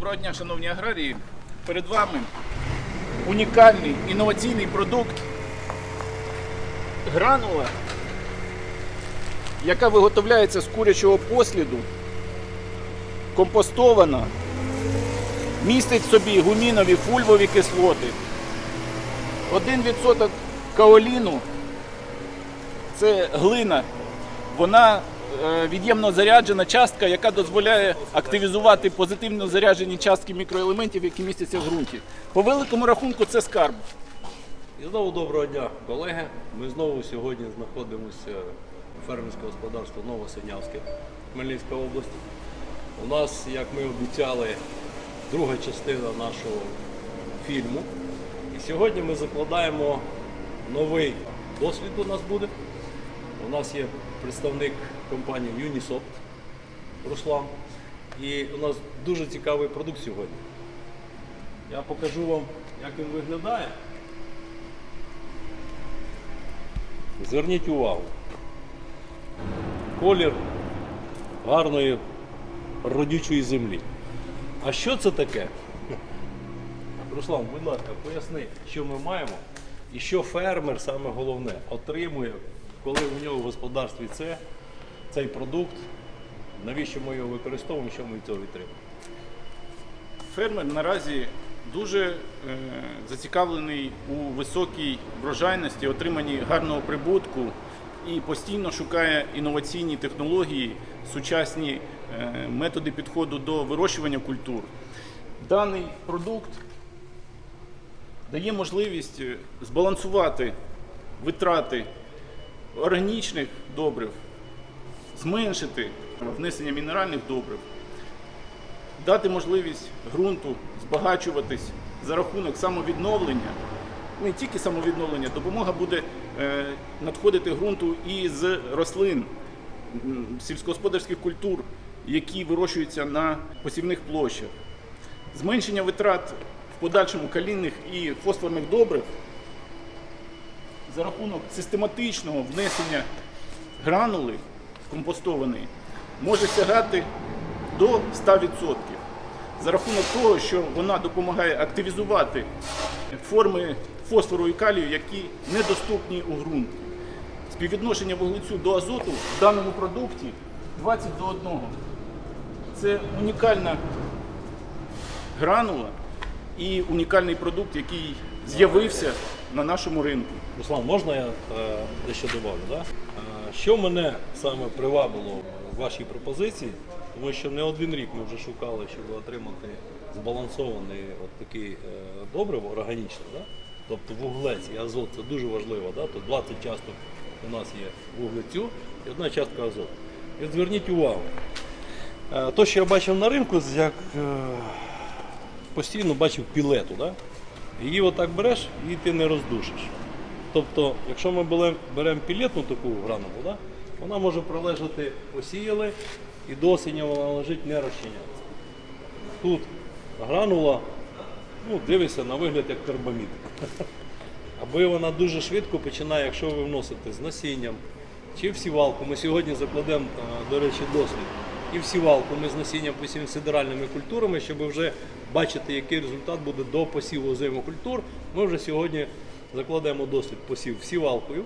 Доброго дня, шановні аграрії. Перед вами унікальний інноваційний продукт гранула, яка виготовляється з курячого посліду, компостована, містить в собі гумінові фульвові кислоти. 1% каоліну це глина. Вона від'ємно заряджена частка, яка дозволяє активізувати позитивно заряджені частки мікроелементів, які містяться в ґрунті. По великому рахунку це скарб. І знову доброго дня, колеги. Ми знову сьогодні знаходимося у фермерському господарстві Новосинявське, Хмельницька область. У нас, як ми обіцяли, друга частина нашого фільму. І сьогодні ми закладаємо новий досвід у нас буде. У нас є представник компанії Unisoft Руслан. І у нас дуже цікавий продукт сьогодні. Я покажу вам, як він виглядає. Зверніть увагу. Колір гарної родючої землі. А що це таке? Руслан, будь ласка, поясни, що ми маємо і що фермер, саме головне, отримує, коли у нього в господарстві це, цей продукт, навіщо ми його використовуємо, що ми цього отримуємо. Фермер наразі дуже е, зацікавлений у високій врожайності, отриманні гарного прибутку і постійно шукає інноваційні технології, сучасні е, методи підходу до вирощування культур. Даний продукт дає можливість е, збалансувати витрати органічних добрив, зменшити внесення мінеральних добрив дати можливість ґрунту збагачуватись за рахунок самовідновлення. Не тільки самовідновлення, допомога буде е, надходити ґрунту і з рослин сільськогосподарських культур, які вирощуються на посівних площах. Зменшення витрат в подальшому калійних і фосфорних добрив за рахунок систематичного внесення гранули компостованої може сягати до 100%. За рахунок того, що вона допомагає активізувати форми фосфору і калію, які недоступні у ґрунт. Співвідношення вуглецю до азоту в даному продукті 20 до 1. Це унікальна гранула і унікальний продукт, який з'явився на нашому ринку. Руслан, можна я е, дещо добавлю? Да? Е, що мене саме привабило в вашій пропозиції, тому що не один рік ми вже шукали, щоб отримати збалансований от такий е, добриво органічне, да? тобто вуглець і азот це дуже важливо. Да? Тут 20 часток у нас є вуглецю і одна частка азоту. І зверніть увагу. Е, То, що я бачив на ринку, як постійно бачив пілету. Да? Її отак береш і ти не роздушиш. Тобто, якщо ми беремо пілетну таку гранулу, да, вона може пролежати посіяли і до осені вона лежить не розчиняється. Тут гранула, ну, дивишся на вигляд як карбамід. Аби вона дуже швидко починає, якщо ви вносите з насінням чи в сівалку. Ми сьогодні закладемо, до речі, досвід. І в сівалку ми з насінням посіємо сидеральними культурами, щоб вже бачити, який результат буде до посіву озимокультур. Ми вже сьогодні закладемо досвід посів сівалкою.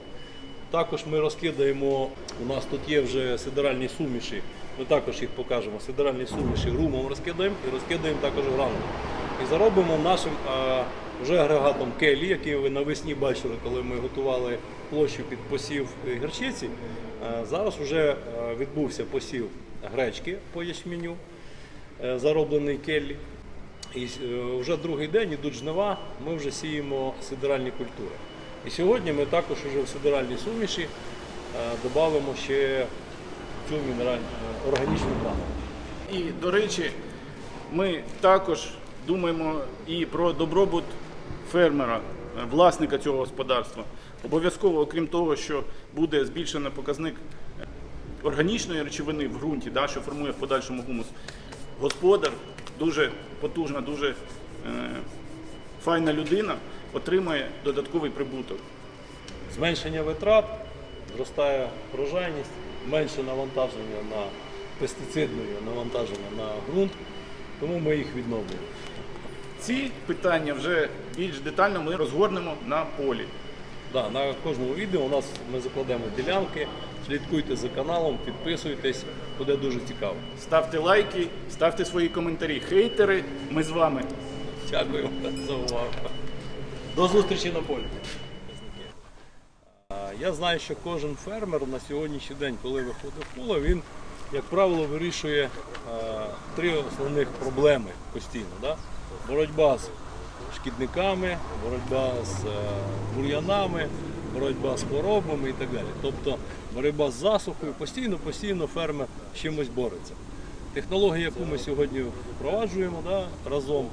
Також ми розкидаємо, у нас тут є вже сидеральні суміші, ми також їх покажемо. Сидеральні суміші румом розкидаємо і розкидаємо також гранулу. І заробимо нашим а, вже агрегатом келі, який ви навесні бачили, коли ми готували площу під посів е, гірчиці. А, зараз вже е, відбувся посів гречки по ячменю, е, зароблений келлі. І е, вже другий день ідуть жнива, ми вже сіємо сидеральні культури. І сьогодні ми також вже в сидеральній суміші е, додамо ще цю мінеральну органічну гранулу. І, до речі, ми також думаємо і про добробут фермера, власника цього господарства. Обов'язково, окрім того, що буде збільшений показник органічної речовини в ґрунті, да, що формує в подальшому гумус, господар, дуже потужна, дуже е, файна людина, отримає додатковий прибуток. Зменшення витрат, зростає врожайність, менше навантаження на пестицидне навантаження на ґрунт. Тому ми їх відновлюємо. Ці питання вже більш детально ми розгорнемо на полі. Да, на кожному відео у нас ми закладемо ділянки. Слідкуйте за каналом, підписуйтесь, буде дуже цікаво. Ставте лайки, ставте свої коментарі. Хейтери, ми з вами. Дякую за увагу. До зустрічі на полі. Я знаю, що кожен фермер на сьогоднішній день, коли виходить в поле, він, як правило, вирішує три основних проблеми постійно. Да? Боротьба з шкідниками, боротьба з е, бур'янами, боротьба з хворобами і так далі. Тобто боротьба з засухою, постійно, постійно фермер з чимось бореться. Технологія, яку ми сьогодні впроваджуємо да, разом,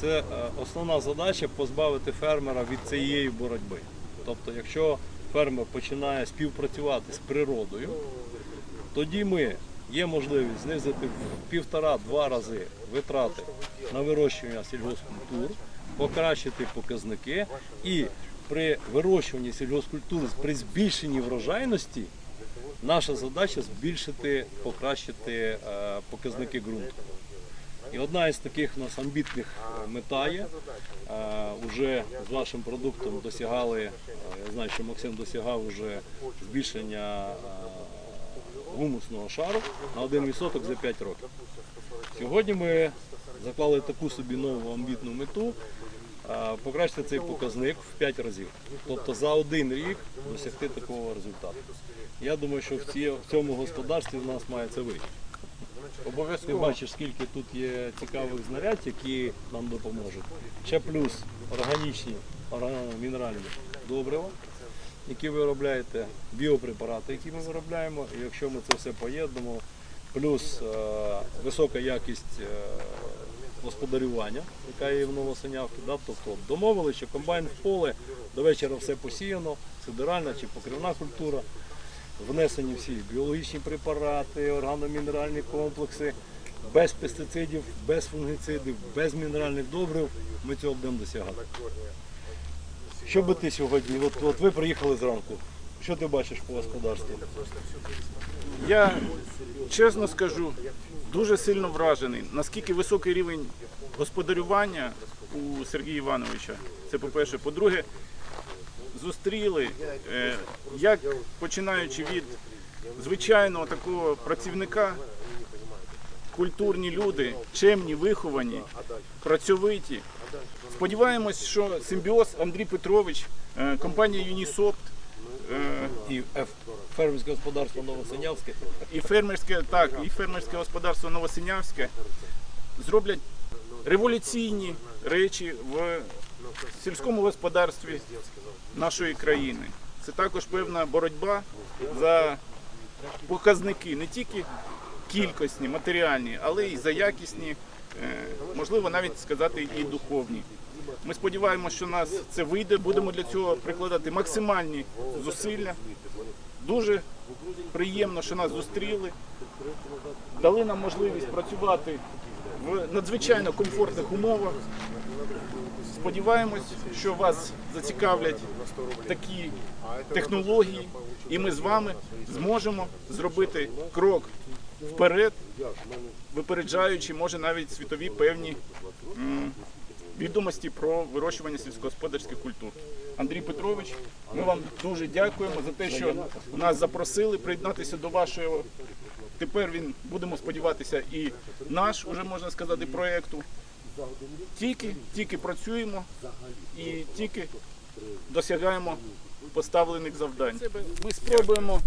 це е, основна задача позбавити фермера від цієї боротьби. Тобто, якщо фермер починає співпрацювати з природою, тоді ми є можливість знизити в півтора-два рази витрати на вирощування сільгоспкультур, покращити показники і при вирощуванні сільгоспкультур при збільшенні врожайності наша задача збільшити, покращити е, показники ґрунту. І одна із таких у нас амбітних е, мета є. Е, Уже з вашим продуктом досягали, я знаю, що Максим досягав уже збільшення гумусного шару на 1% за 5 років. Сьогодні ми заклали таку собі нову амбітну мету покращити цей показник в 5 разів. Тобто за один рік досягти такого результату. Я думаю, що в цьому господарстві в нас має це вийти. Ти бачиш, скільки тут є цікавих знарядь, які нам допоможуть. Ще плюс органічні органомінеральні добрива, які ви виробляєте, біопрепарати, які ми виробляємо. І якщо ми це все поєднуємо, плюс е, висока якість е, господарювання, яка є в Новосинявці. Да? Тобто домовили, що комбайн в поле, до вечора все посіяно, сидеральна чи покривна культура внесені всі біологічні препарати, органомінеральні комплекси, без пестицидів, без фунгіцидів, без мінеральних добрив. Ми цього будемо досягати. Що би ти сьогодні? От, от ви приїхали зранку. Що ти бачиш по господарству? Я чесно скажу, дуже сильно вражений, наскільки високий рівень господарювання у Сергія Івановича. Це по-перше. По-друге, зустріли, е, як починаючи від звичайного такого працівника, культурні люди, чемні, виховані, працьовиті. Сподіваємось, що симбіоз Андрій Петрович, е, компанія Юнісопт. е, І фермерське господарство Новосинявське. і фермерське, так, і фермерське господарство Новосинявське зроблять революційні речі в сільському господарстві нашої країни. Це також певна боротьба за показники, не тільки кількісні, матеріальні, але й за якісні, е, можливо, навіть сказати і духовні. Ми сподіваємося, що нас це вийде. Будемо для цього прикладати максимальні зусилля. Дуже приємно, що нас зустріли, дали нам можливість працювати в надзвичайно комфортних умовах. Сподіваємось, що вас зацікавлять такі технології, і ми з вами зможемо зробити крок вперед, випереджаючи, може, навіть світові певні відомості про вирощування сільськогосподарських культур. Андрій Петрович, ми вам дуже дякуємо за те, що нас запросили приєднатися до вашого. Тепер він будемо сподіватися, і наш, уже можна сказати, проєкту. Тільки, тільки працюємо і тільки досягаємо поставлених завдань. Ми спробуємо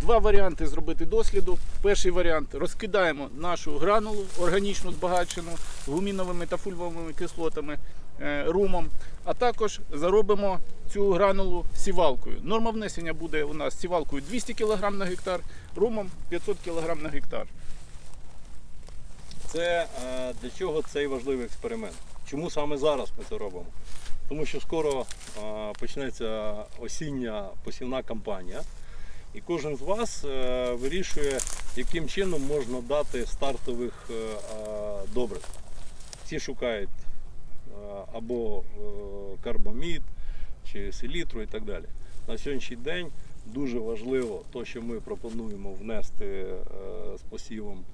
два варіанти зробити досліду. Перший варіант розкидаємо нашу гранулу органічну збагачену гуміновими та фульвовими кислотами, е, румом, а також заробимо цю гранулу сівалкою. Норма внесення буде у нас сівалкою 200 кг на гектар, румом 500 кг на гектар. Це е, для чого цей важливий експеримент? Чому саме зараз ми це робимо? Тому що скоро е, почнеться осіння посівна кампанія, і кожен з вас е, вирішує, яким чином можна дати стартових е, е, добрив. Всі шукають е, або е, карбамід чи селітру і так далі. На сьогоднішній день дуже важливо те, що ми пропонуємо внести е, з посівом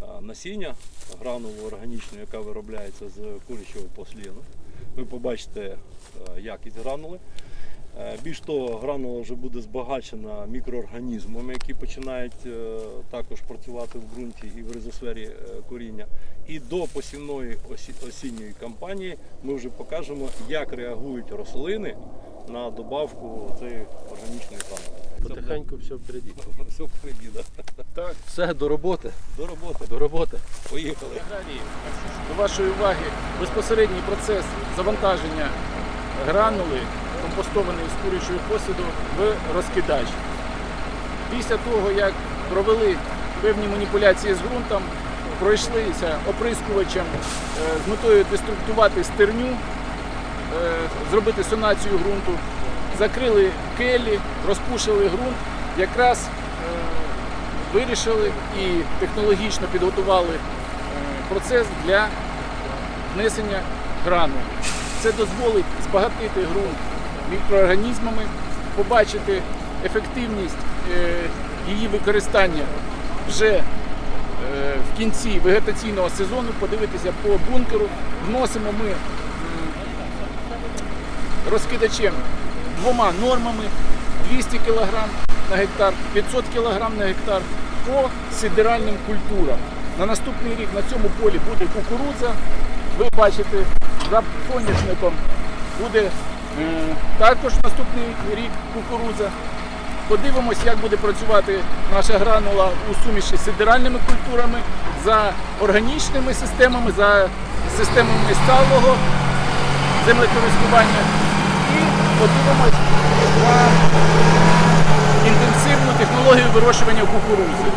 а, насіння гранулу органічну, яка виробляється з курячого посліну. Ви побачите е, якість гранули. Е, Більш того, гранула вже буде збагачена мікроорганізмами, які починають е, також працювати в ґрунті і в ризосфері коріння. І до посівної осінньої кампанії ми вже покажемо, як реагують рослини на добавку цієї органічної гранули. Потихеньку все впереді. Все впереді, да. Так, Все, до роботи. До роботи. До роботи. Поїхали. до вашої уваги безпосередній процес завантаження гранули, компостованої з курячого посуду, в розкидач. Після того, як провели певні маніпуляції з ґрунтом, пройшлися оприскувачем е, з метою деструктувати стерню, е, зробити сонацію ґрунту, закрили келі, розпушили ґрунт, якраз е, вирішили і технологічно підготували е, процес для внесення гранули. Це дозволить збагатити ґрунт мікроорганізмами, побачити ефективність е, її використання вже в кінці вегетаційного сезону, подивитися по бункеру. Вносимо ми розкидачем двома нормами 200 кг на гектар, 500 кг на гектар по сидеральним культурам. На наступний рік на цьому полі буде кукурудза. Ви бачите, за соняшником буде е, також наступний рік кукурудза. Подивимось, як буде працювати наша гранула у суміші з сидеральними культурами, за органічними системами, за системами сталого землекористування. Подивимось на інтенсивну технологію вирощування кукурудзи.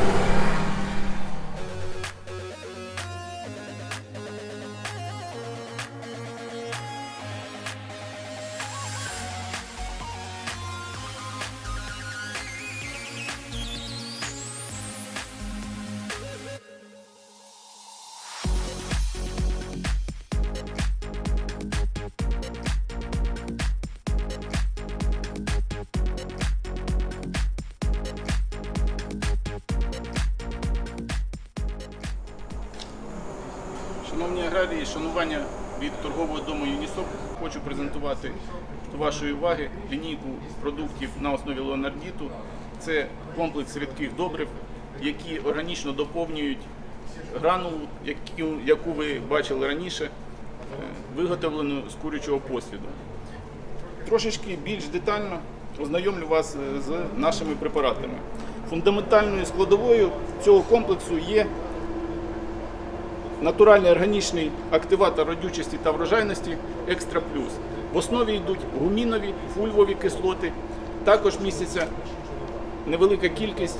Аграрії, шанування від торгового дому ЮНІСОП хочу презентувати до вашої уваги лінійку продуктів на основі леонардіту. Це комплекс рідких добрив, які органічно доповнюють гранулу, яку, яку ви бачили раніше, е, виготовлену з курячого посліду. Трошечки більш детально ознайомлю вас е, з нашими препаратами. Фундаментальною складовою цього комплексу є натуральний органічний активатор родючості та врожайності Екстра Плюс. В основі йдуть гумінові, фульвові кислоти, також міститься невелика кількість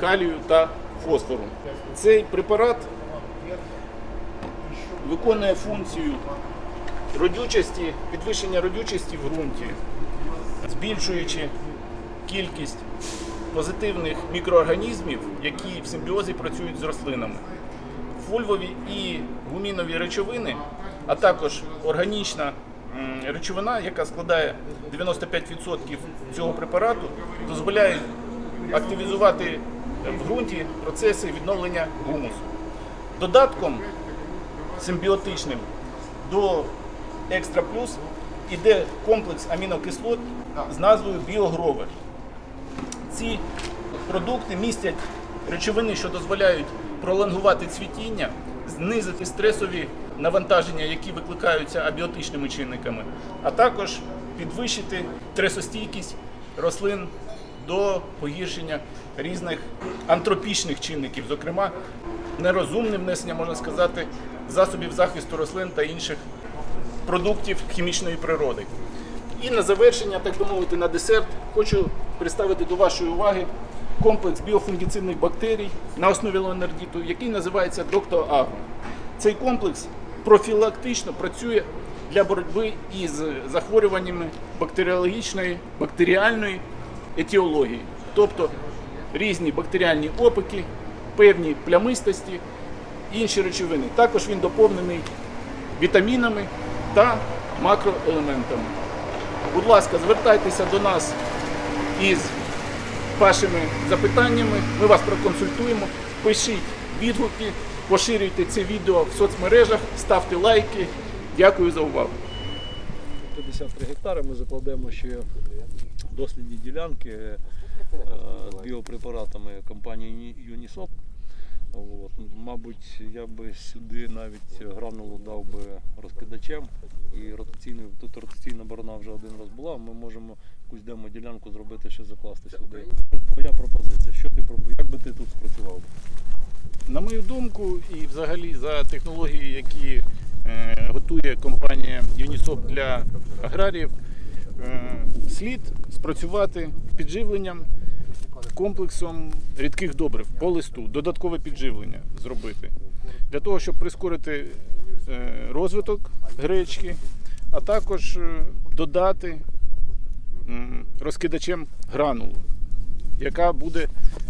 калію та фосфору. Цей препарат виконує функцію родючості, підвищення родючості в ґрунті, збільшуючи кількість позитивних мікроорганізмів, які в симбіозі працюють з рослинами фульвові і гумінові речовини, а також органічна речовина, яка складає 95% цього препарату, дозволяють активізувати в ґрунті процеси відновлення гумусу. Додатком симбіотичним до Екстра Плюс іде комплекс амінокислот з назвою Біогровер. Ці продукти містять речовини, що дозволяють пролонгувати цвітіння, знизити стресові навантаження, які викликаються абіотичними чинниками, а також підвищити стресостійкість рослин до погіршення різних антропічних чинників, зокрема нерозумне внесення, можна сказати, засобів захисту рослин та інших продуктів хімічної природи. І на завершення, так би мовити, на десерт хочу представити до вашої уваги комплекс біофунгіцидних бактерій на основі леонардіту, який називається Доктор Агро. Цей комплекс профілактично працює для боротьби із захворюваннями бактеріологічної, бактеріальної етіології, тобто різні бактеріальні опики, певні плямистості, інші речовини. Також він доповнений вітамінами та макроелементами. Будь ласка, звертайтеся до нас із вашими запитаннями. Ми вас проконсультуємо. Пишіть відгуки, поширюйте це відео в соцмережах, ставте лайки. Дякую за увагу. 53 гектари ми закладемо ще дослідні ділянки е, з біопрепаратами компанії Юнісоп. От. Мабуть, я би сюди навіть гранулу дав би розкидачем. І ротаційною, тут ротаційна борона вже один раз була. Ми можемо якусь демо-ділянку зробити, ще закласти сюди. Твоя пропозиція. Що ти пропонуєш? Як би ти тут спрацював? На мою думку, і взагалі за технології, які е, готує компанія Unisop для аграріїв, е, слід спрацювати підживленням комплексом рідких добрив по листу, додаткове підживлення зробити для того, щоб прискорити е, розвиток гречки, а також е, додати розкидачем гранулу яка буде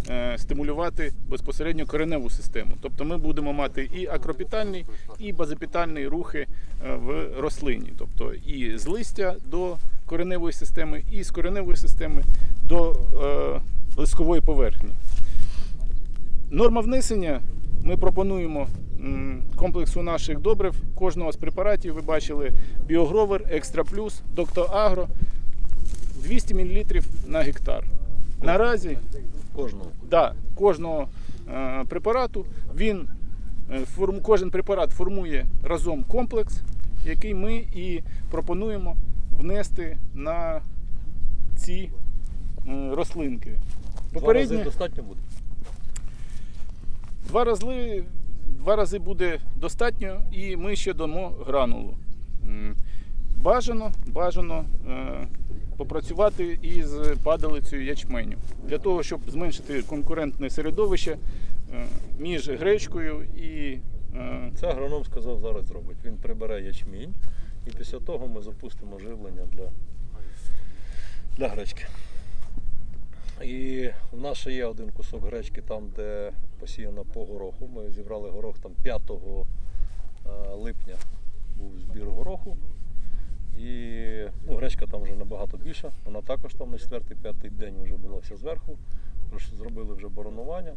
е, стимулювати безпосередньо кореневу систему. Тобто ми будемо мати і акропітальні, і базопітальні рухи в рослині. Тобто і з листя до кореневої системи, і з кореневої системи до лискової поверхні. Норма внесення ми пропонуємо комплексу наших добрив кожного з препаратів. Ви бачили Біогровер, Екстра Плюс, Доктор Агро 200 мл на гектар. Наразі Кожного. да, кожного е, препарату він е, форм, кожен препарат формує разом комплекс, який ми і пропонуємо внести на ці е, рослинки. Два рази достатньо буде. два рази, два рази буде достатньо, і ми ще дамо гранулу. Бажано, бажано е, попрацювати із падалицею ячменю для того, щоб зменшити конкурентне середовище е, між гречкою і е, Це агроном сказав зараз зробить. Він прибере ячмінь і після того ми запустимо живлення для, для гречки. І в нас ще є один кусок гречки там, де посіяно по гороху. Ми зібрали горох там 5 е, липня був збір гороху. І ну, гречка там вже набагато більша. Вона також там на 4-5 день вже була вся зверху. Зробили вже боронування.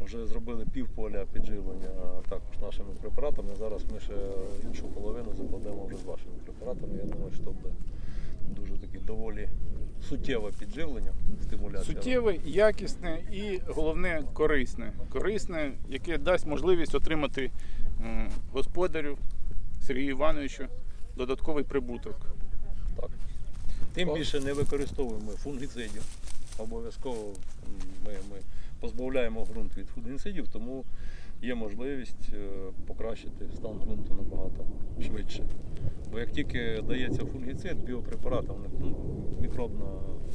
Вже зробили півполя підживлення також нашими препаратами. Зараз ми ще іншу половину закладемо вже з вашими препаратами. Я думаю, що буде дуже таке доволі суттєве підживлення, стимуляція. суттєве, якісне і головне корисне. Корисне, яке дасть можливість отримати е, господарю Сергію Івановичу додатковий прибуток. Так. Тим більше не використовуємо фунгіцидів. Обов'язково ми, ми позбавляємо ґрунт від фунгіцидів, тому є можливість е, покращити стан ґрунту набагато швидше. Бо як тільки дається фунгіцид, біопрепарат, ну, мікробна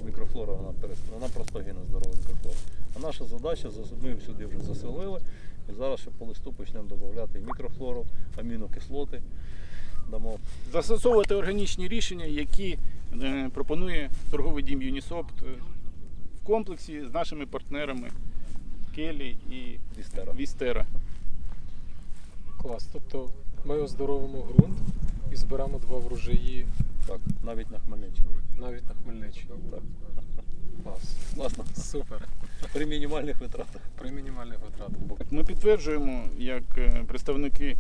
мікрофлора вона, перес- вона просто гине здорова мікрофлора. А наша задача, ми сюди вже заселили, і зараз ще по листу почнемо додати мікрофлору, амінокислоти. Дамо Застосовувати органічні рішення, які е, пропонує торговий дім Юнісопт е, в комплексі з нашими партнерами Келі і Вістера. Вістера. Клас. Тобто ми оздоровимо ґрунт і зберемо два врожаї Так, навіть на Хмельниччині. навіть на Хмельниччині. Так. Клас. Класно. Супер. При мінімальних витратах. При мінімальних витратах. Ми підтверджуємо, як е, представники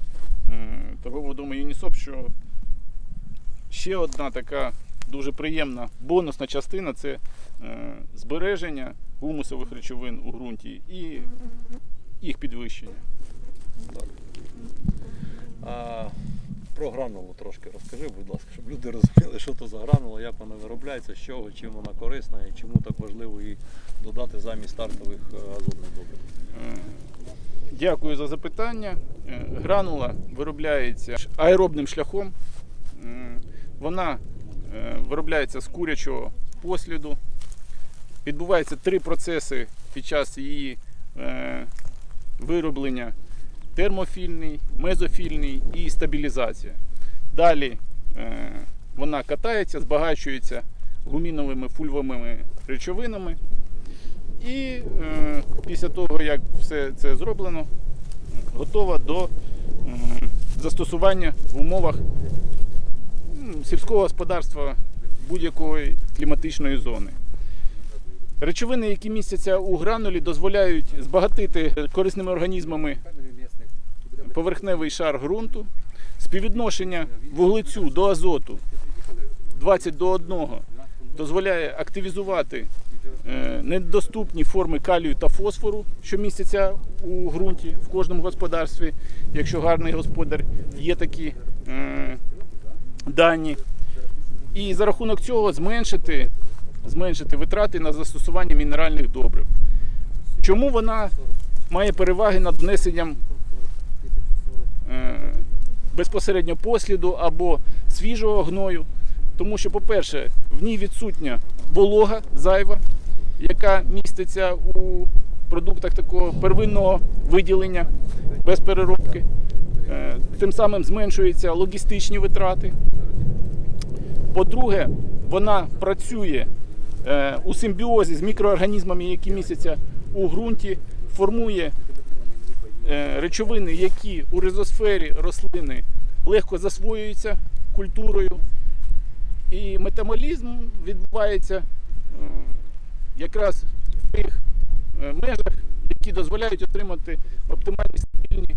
е, торгового дому Юнісоп, що ще одна така дуже приємна бонусна частина це е, збереження гумусових речовин у ґрунті і їх підвищення. Так. А, про гранулу трошки розкажи, будь ласка, щоб люди розуміли, що то за гранула, як вона виробляється, з чого, чим вона корисна і чому так важливо її додати замість стартових е, азотних добрив. Е, Дякую за запитання. Е, Гранула виробляється аеробним шляхом. Вона виробляється з курячого посліду. Відбуваються три процеси під час її вироблення: термофільний, мезофільний і стабілізація. Далі е, вона катається, збагачується гуміновими фульвовими речовинами. І е, після того, як все це зроблено, готова до застосування в умовах сільського господарства будь-якої кліматичної зони. Речовини, які містяться у гранулі, дозволяють збагатити корисними організмами поверхневий шар ґрунту. Співвідношення вуглецю до азоту 20 до 1 дозволяє активізувати е, недоступні форми калію та фосфору, що містяться у ґрунті в кожному господарстві, якщо гарний господар є такі е, дані. І за рахунок цього зменшити, зменшити витрати на застосування мінеральних добрив. Чому вона має переваги над внесенням безпосередньо посліду або свіжого гною? Тому що, по-перше, в ній відсутня волога зайва, яка міститься у продуктах такого первинного виділення без переробки. Е, Тим самим зменшуються логістичні витрати. По-друге, вона працює е, у симбіозі з мікроорганізмами, які містяться у ґрунті, формує речовини, які у ризосфері рослини легко засвоюються культурою. І метаболізм відбувається е, якраз в тих е, межах, які дозволяють отримати оптимальні стабільні